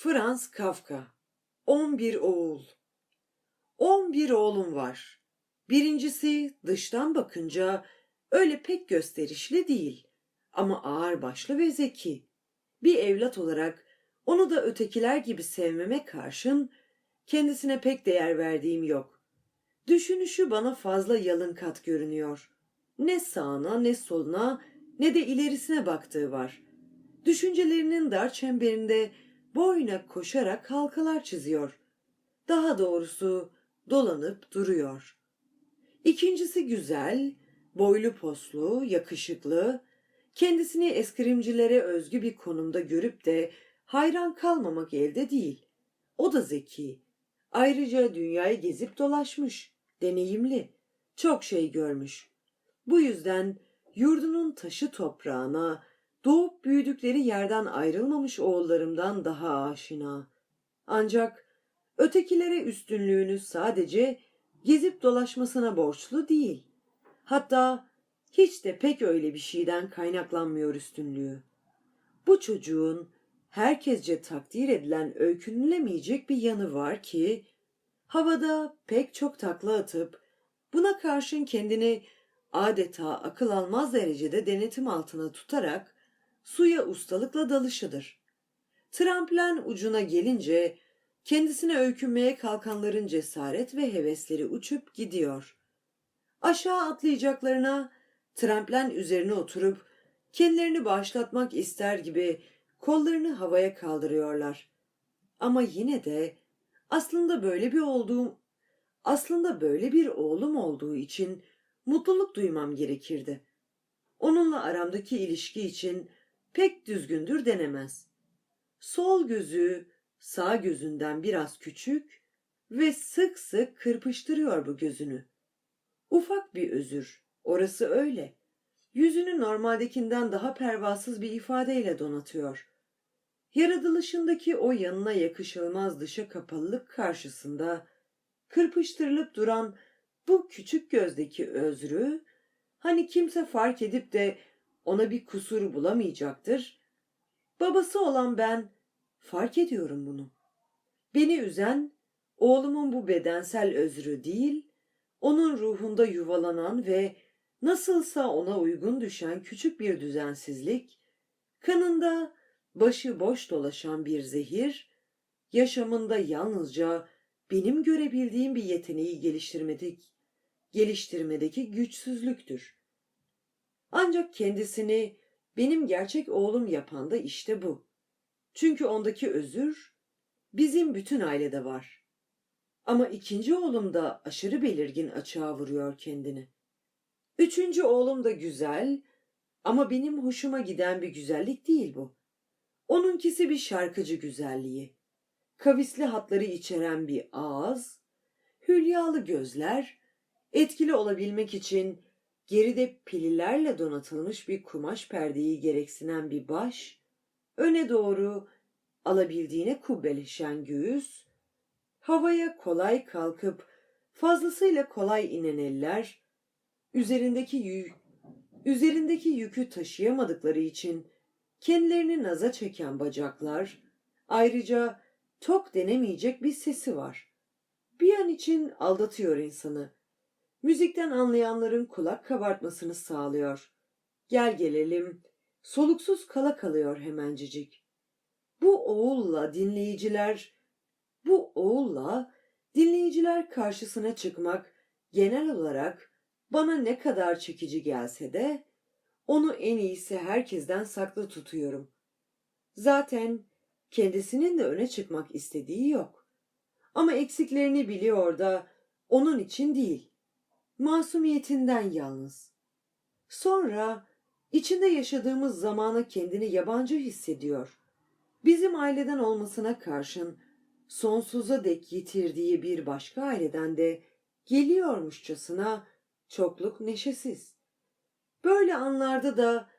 Franz Kafka 11 oğul 11 oğlum var. Birincisi dıştan bakınca öyle pek gösterişli değil ama ağırbaşlı ve zeki. Bir evlat olarak onu da ötekiler gibi sevmeme karşın kendisine pek değer verdiğim yok. Düşünüşü bana fazla yalın kat görünüyor. Ne sağına ne soluna ne de ilerisine baktığı var. Düşüncelerinin dar çemberinde boyuna koşarak halkalar çiziyor. Daha doğrusu dolanıp duruyor. İkincisi güzel, boylu poslu, yakışıklı, kendisini eskrimcilere özgü bir konumda görüp de hayran kalmamak elde değil. O da zeki. Ayrıca dünyayı gezip dolaşmış, deneyimli, çok şey görmüş. Bu yüzden yurdunun taşı toprağına, doğup büyüdükleri yerden ayrılmamış oğullarımdan daha aşina. Ancak ötekilere üstünlüğünü sadece gezip dolaşmasına borçlu değil. Hatta hiç de pek öyle bir şeyden kaynaklanmıyor üstünlüğü. Bu çocuğun herkesce takdir edilen öykünülemeyecek bir yanı var ki havada pek çok takla atıp buna karşın kendini adeta akıl almaz derecede denetim altına tutarak suya ustalıkla dalışıdır. Tramplen ucuna gelince kendisine öykünmeye kalkanların cesaret ve hevesleri uçup gidiyor. Aşağı atlayacaklarına tramplen üzerine oturup kendilerini bağışlatmak ister gibi kollarını havaya kaldırıyorlar. Ama yine de aslında böyle bir olduğum aslında böyle bir oğlum olduğu için mutluluk duymam gerekirdi. Onunla aramdaki ilişki için pek düzgündür denemez. Sol gözü sağ gözünden biraz küçük ve sık sık kırpıştırıyor bu gözünü. Ufak bir özür, orası öyle. Yüzünü normaldekinden daha pervasız bir ifadeyle donatıyor. Yaratılışındaki o yanına yakışılmaz dışa kapalılık karşısında kırpıştırılıp duran bu küçük gözdeki özrü, hani kimse fark edip de ona bir kusur bulamayacaktır. Babası olan ben fark ediyorum bunu. Beni üzen oğlumun bu bedensel özrü değil, onun ruhunda yuvalanan ve nasılsa ona uygun düşen küçük bir düzensizlik, kanında başı boş dolaşan bir zehir, yaşamında yalnızca benim görebildiğim bir yeteneği geliştirmedeki, geliştirmedeki güçsüzlüktür. Ancak kendisini benim gerçek oğlum yapan da işte bu. Çünkü ondaki özür bizim bütün ailede var. Ama ikinci oğlum da aşırı belirgin açığa vuruyor kendini. Üçüncü oğlum da güzel ama benim hoşuma giden bir güzellik değil bu. Onunkisi bir şarkıcı güzelliği. Kavisli hatları içeren bir ağız, hülyalı gözler, etkili olabilmek için geride pililerle donatılmış bir kumaş perdeyi gereksinen bir baş, öne doğru alabildiğine kubbeleşen göğüs, havaya kolay kalkıp fazlasıyla kolay inen eller, üzerindeki yük, üzerindeki yükü taşıyamadıkları için kendilerini naza çeken bacaklar, ayrıca tok denemeyecek bir sesi var. Bir an için aldatıyor insanı. Müzikten anlayanların kulak kabartmasını sağlıyor. Gel gelelim, soluksuz kala kalıyor hemencecik. Bu oğulla dinleyiciler, bu oğulla dinleyiciler karşısına çıkmak genel olarak bana ne kadar çekici gelse de onu en iyisi herkesten saklı tutuyorum. Zaten kendisinin de öne çıkmak istediği yok. Ama eksiklerini biliyor da onun için değil. Masumiyetinden yalnız. Sonra içinde yaşadığımız zamana kendini yabancı hissediyor. Bizim aileden olmasına karşın sonsuza dek yitirdiği bir başka aileden de geliyormuşçasına çokluk neşesiz. Böyle anlarda da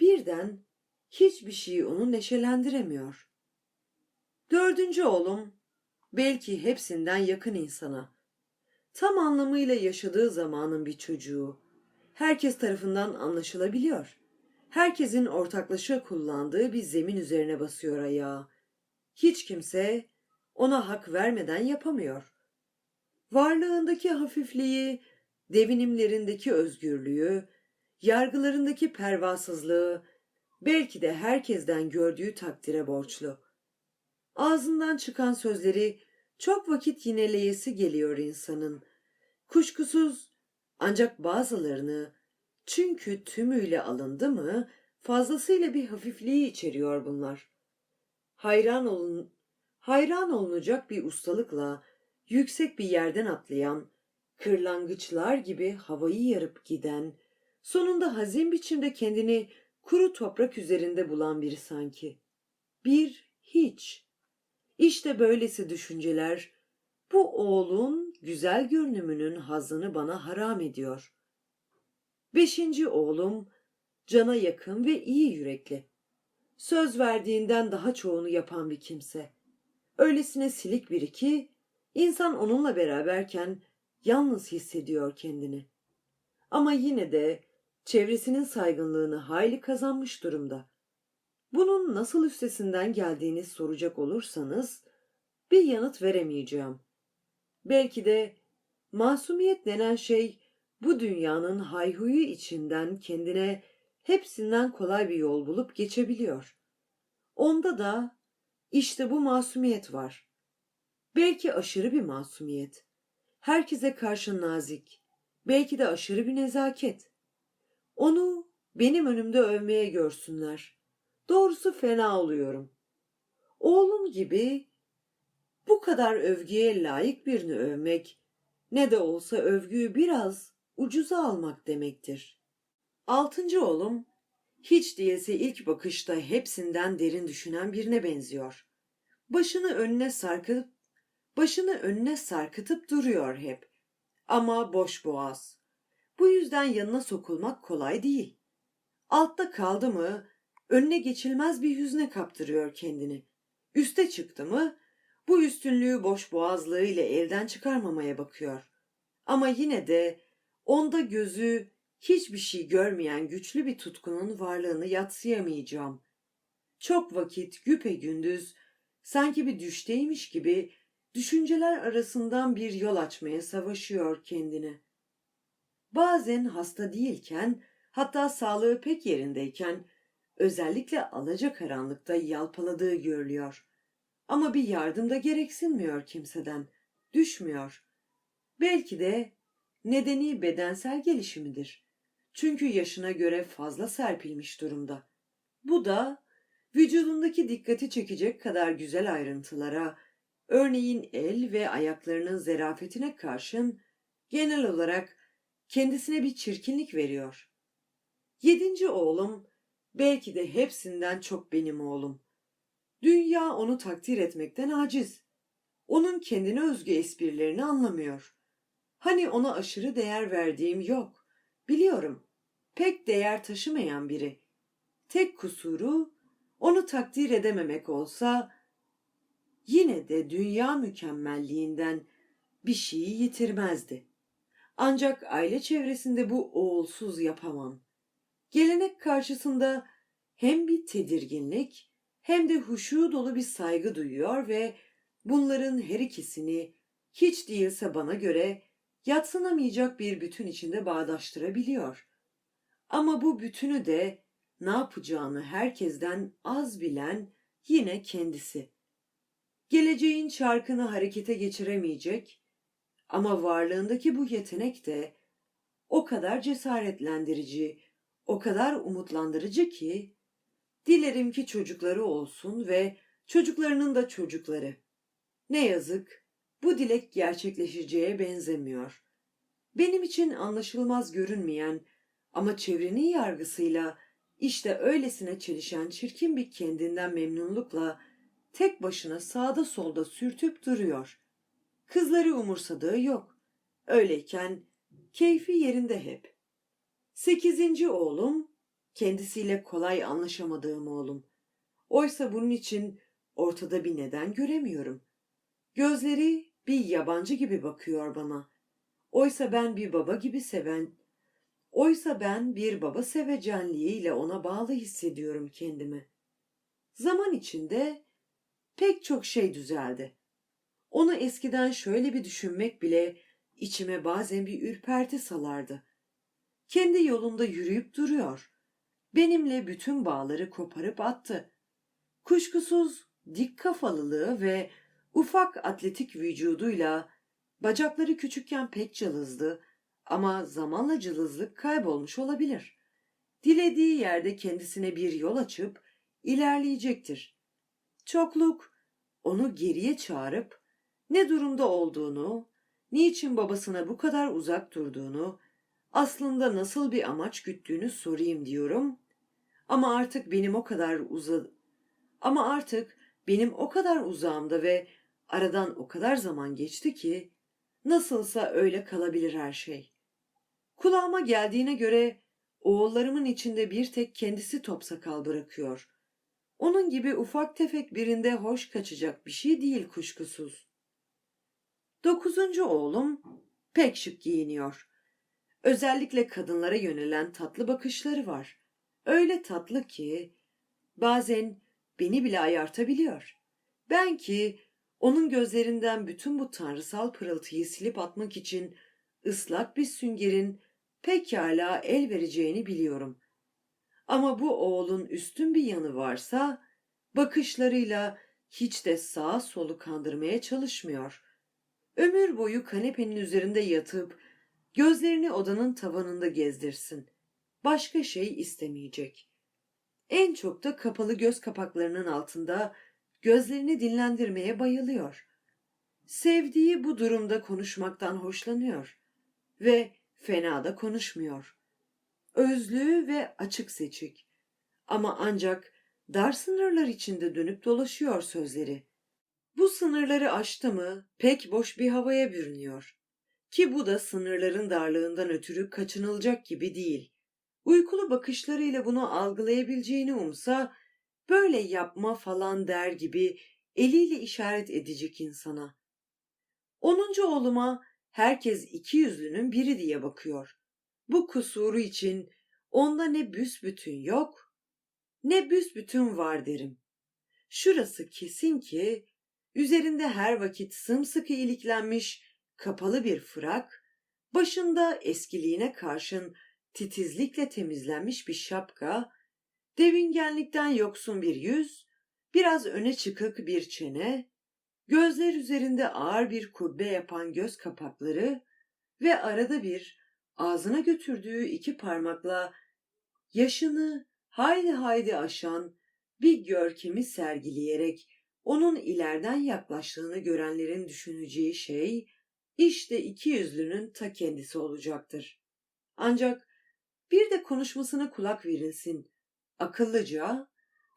birden hiçbir şey onu neşelendiremiyor. Dördüncü oğlum belki hepsinden yakın insana. Tam anlamıyla yaşadığı zamanın bir çocuğu. Herkes tarafından anlaşılabiliyor. Herkesin ortaklaşa kullandığı bir zemin üzerine basıyor ayağı. hiç kimse ona hak vermeden yapamıyor. Varlığındaki hafifliği, devinimlerindeki özgürlüğü, yargılarındaki pervasızlığı belki de herkesten gördüğü takdire borçlu. Ağzından çıkan sözleri çok vakit yineleyesi geliyor insanın. Kuşkusuz ancak bazılarını çünkü tümüyle alındı mı fazlasıyla bir hafifliği içeriyor bunlar. Hayran olun, hayran olunacak bir ustalıkla yüksek bir yerden atlayan, kırlangıçlar gibi havayı yarıp giden, sonunda hazin biçimde kendini kuru toprak üzerinde bulan biri sanki. Bir hiç. İşte böylesi düşünceler bu oğlun güzel görünümünün hazını bana haram ediyor. Beşinci oğlum cana yakın ve iyi yürekli. Söz verdiğinden daha çoğunu yapan bir kimse. Öylesine silik biri ki insan onunla beraberken yalnız hissediyor kendini. Ama yine de çevresinin saygınlığını hayli kazanmış durumda. Bunun nasıl üstesinden geldiğini soracak olursanız bir yanıt veremeyeceğim. Belki de masumiyet denen şey bu dünyanın hayhuyu içinden kendine hepsinden kolay bir yol bulup geçebiliyor. Onda da işte bu masumiyet var. Belki aşırı bir masumiyet. Herkese karşı nazik. Belki de aşırı bir nezaket. Onu benim önümde övmeye görsünler. Doğrusu fena oluyorum. Oğlum gibi bu kadar övgüye layık birini övmek ne de olsa övgüyü biraz ucuza almak demektir. Altıncı oğlum hiç değilse ilk bakışta hepsinden derin düşünen birine benziyor. Başını önüne sarkıtıp başını önüne sarkıtıp duruyor hep. Ama boş boğaz. Bu yüzden yanına sokulmak kolay değil. Altta kaldı mı önüne geçilmez bir hüzne kaptırıyor kendini. Üste çıktı mı bu üstünlüğü boş boğazlığı ile elden çıkarmamaya bakıyor. Ama yine de onda gözü hiçbir şey görmeyen güçlü bir tutkunun varlığını yatsıyamayacağım. Çok vakit güpe gündüz sanki bir düşteymiş gibi düşünceler arasından bir yol açmaya savaşıyor kendini. Bazen hasta değilken, hatta sağlığı pek yerindeyken, özellikle alacakaranlıkta yalpaladığı görülüyor. Ama bir yardım da gereksinmiyor kimseden, düşmüyor. Belki de nedeni bedensel gelişimidir. Çünkü yaşına göre fazla serpilmiş durumda. Bu da vücudundaki dikkati çekecek kadar güzel ayrıntılara, örneğin el ve ayaklarının zerafetine karşın genel olarak kendisine bir çirkinlik veriyor. Yedinci oğlum belki de hepsinden çok benim oğlum. Dünya onu takdir etmekten aciz. Onun kendine özgü esprilerini anlamıyor. Hani ona aşırı değer verdiğim yok. Biliyorum. Pek değer taşımayan biri. Tek kusuru onu takdir edememek olsa yine de dünya mükemmelliğinden bir şeyi yitirmezdi. Ancak aile çevresinde bu oğulsuz yapamam. Gelenek karşısında hem bir tedirginlik hem de huşu dolu bir saygı duyuyor ve bunların her ikisini hiç değilse bana göre yatsınamayacak bir bütün içinde bağdaştırabiliyor. Ama bu bütünü de ne yapacağını herkesten az bilen yine kendisi. Geleceğin çarkını harekete geçiremeyecek ama varlığındaki bu yetenek de o kadar cesaretlendirici, o kadar umutlandırıcı ki dilerim ki çocukları olsun ve çocuklarının da çocukları. Ne yazık bu dilek gerçekleşeceğe benzemiyor. Benim için anlaşılmaz görünmeyen ama çevrenin yargısıyla işte öylesine çelişen çirkin bir kendinden memnunlukla tek başına sağda solda sürtüp duruyor. Kızları umursadığı yok. Öyleyken keyfi yerinde hep. Sekizinci oğlum, kendisiyle kolay anlaşamadığım oğlum. Oysa bunun için ortada bir neden göremiyorum. Gözleri bir yabancı gibi bakıyor bana. Oysa ben bir baba gibi seven, oysa ben bir baba sevecenliğiyle ona bağlı hissediyorum kendimi. Zaman içinde pek çok şey düzeldi. Onu eskiden şöyle bir düşünmek bile içime bazen bir ürperti salardı. Kendi yolunda yürüyüp duruyor. Benimle bütün bağları koparıp attı. Kuşkusuz dik kafalılığı ve ufak atletik vücuduyla bacakları küçükken pek cılızdı ama zamanla cılızlık kaybolmuş olabilir. Dilediği yerde kendisine bir yol açıp ilerleyecektir. Çokluk onu geriye çağırıp ne durumda olduğunu, niçin babasına bu kadar uzak durduğunu, aslında nasıl bir amaç güttüğünü sorayım diyorum. Ama artık benim o kadar uza ama artık benim o kadar uzağımda ve aradan o kadar zaman geçti ki nasılsa öyle kalabilir her şey. Kulağıma geldiğine göre oğullarımın içinde bir tek kendisi topsakal bırakıyor. Onun gibi ufak tefek birinde hoş kaçacak bir şey değil kuşkusuz. Dokuzuncu oğlum pek şık giyiniyor. Özellikle kadınlara yönelen tatlı bakışları var. Öyle tatlı ki bazen beni bile ayartabiliyor. Ben ki onun gözlerinden bütün bu tanrısal pırıltıyı silip atmak için ıslak bir süngerin pekala el vereceğini biliyorum. Ama bu oğlun üstün bir yanı varsa bakışlarıyla hiç de sağa solu kandırmaya çalışmıyor. Ömür boyu kanepenin üzerinde yatıp gözlerini odanın tavanında gezdirsin. Başka şey istemeyecek. En çok da kapalı göz kapaklarının altında gözlerini dinlendirmeye bayılıyor. Sevdiği bu durumda konuşmaktan hoşlanıyor ve fena da konuşmuyor. Özlü ve açık seçik ama ancak dar sınırlar içinde dönüp dolaşıyor sözleri. Bu sınırları aştı mı pek boş bir havaya bürünüyor. Ki bu da sınırların darlığından ötürü kaçınılacak gibi değil. Uykulu bakışlarıyla bunu algılayabileceğini umsa böyle yapma falan der gibi eliyle işaret edecek insana. Onuncu oğluma herkes iki yüzlünün biri diye bakıyor. Bu kusuru için onda ne büsbütün yok ne büsbütün var derim. Şurası kesin ki üzerinde her vakit sımsıkı iliklenmiş kapalı bir frak, başında eskiliğine karşın titizlikle temizlenmiş bir şapka, devingenlikten yoksun bir yüz, biraz öne çıkık bir çene, gözler üzerinde ağır bir kubbe yapan göz kapakları ve arada bir ağzına götürdüğü iki parmakla yaşını haydi haydi aşan bir görkemi sergileyerek onun ilerden yaklaştığını görenlerin düşüneceği şey işte iki yüzlünün ta kendisi olacaktır. Ancak bir de konuşmasına kulak verilsin. Akıllıca,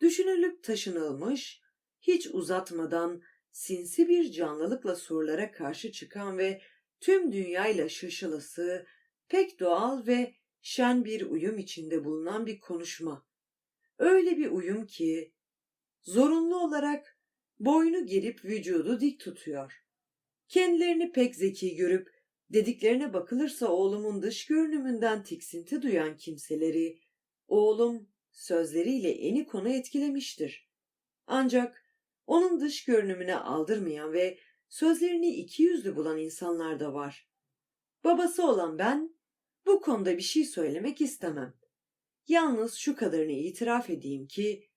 düşünülüp taşınılmış, hiç uzatmadan sinsi bir canlılıkla sorulara karşı çıkan ve tüm dünyayla şaşılısı, pek doğal ve şen bir uyum içinde bulunan bir konuşma. Öyle bir uyum ki zorunlu olarak boynu gerip vücudu dik tutuyor. Kendilerini pek zeki görüp dediklerine bakılırsa oğlumun dış görünümünden tiksinti duyan kimseleri oğlum sözleriyle eni konu etkilemiştir. Ancak onun dış görünümüne aldırmayan ve sözlerini iki yüzlü bulan insanlar da var. Babası olan ben bu konuda bir şey söylemek istemem. Yalnız şu kadarını itiraf edeyim ki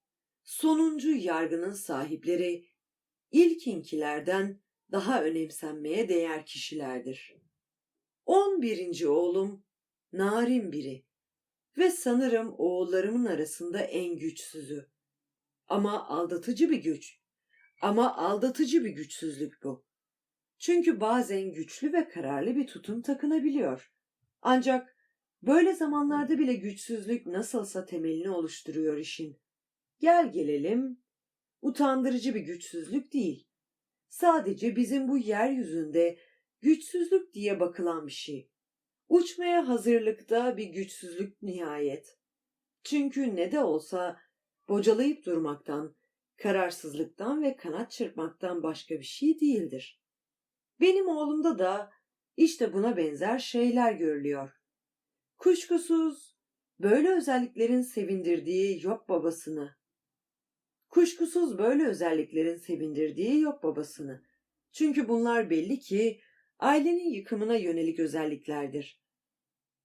sonuncu yargının sahipleri ilkinkilerden daha önemsenmeye değer kişilerdir. On birinci oğlum narin biri ve sanırım oğullarımın arasında en güçsüzü. Ama aldatıcı bir güç. Ama aldatıcı bir güçsüzlük bu. Çünkü bazen güçlü ve kararlı bir tutum takınabiliyor. Ancak böyle zamanlarda bile güçsüzlük nasılsa temelini oluşturuyor işin. Gel gelelim, utandırıcı bir güçsüzlük değil. Sadece bizim bu yeryüzünde güçsüzlük diye bakılan bir şey. Uçmaya hazırlıkta bir güçsüzlük nihayet. Çünkü ne de olsa bocalayıp durmaktan, kararsızlıktan ve kanat çırpmaktan başka bir şey değildir. Benim oğlumda da işte buna benzer şeyler görülüyor. Kuşkusuz böyle özelliklerin sevindirdiği yok babasını. Kuşkusuz böyle özelliklerin sevindirdiği yok babasını. Çünkü bunlar belli ki ailenin yıkımına yönelik özelliklerdir.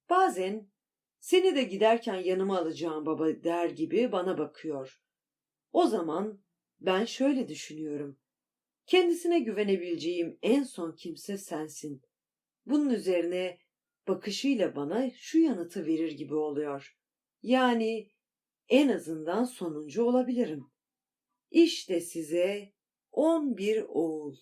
Bazen seni de giderken yanıma alacağım baba der gibi bana bakıyor. O zaman ben şöyle düşünüyorum. Kendisine güvenebileceğim en son kimse sensin. Bunun üzerine bakışıyla bana şu yanıtı verir gibi oluyor. Yani en azından sonuncu olabilirim. İşte size on bir oğul.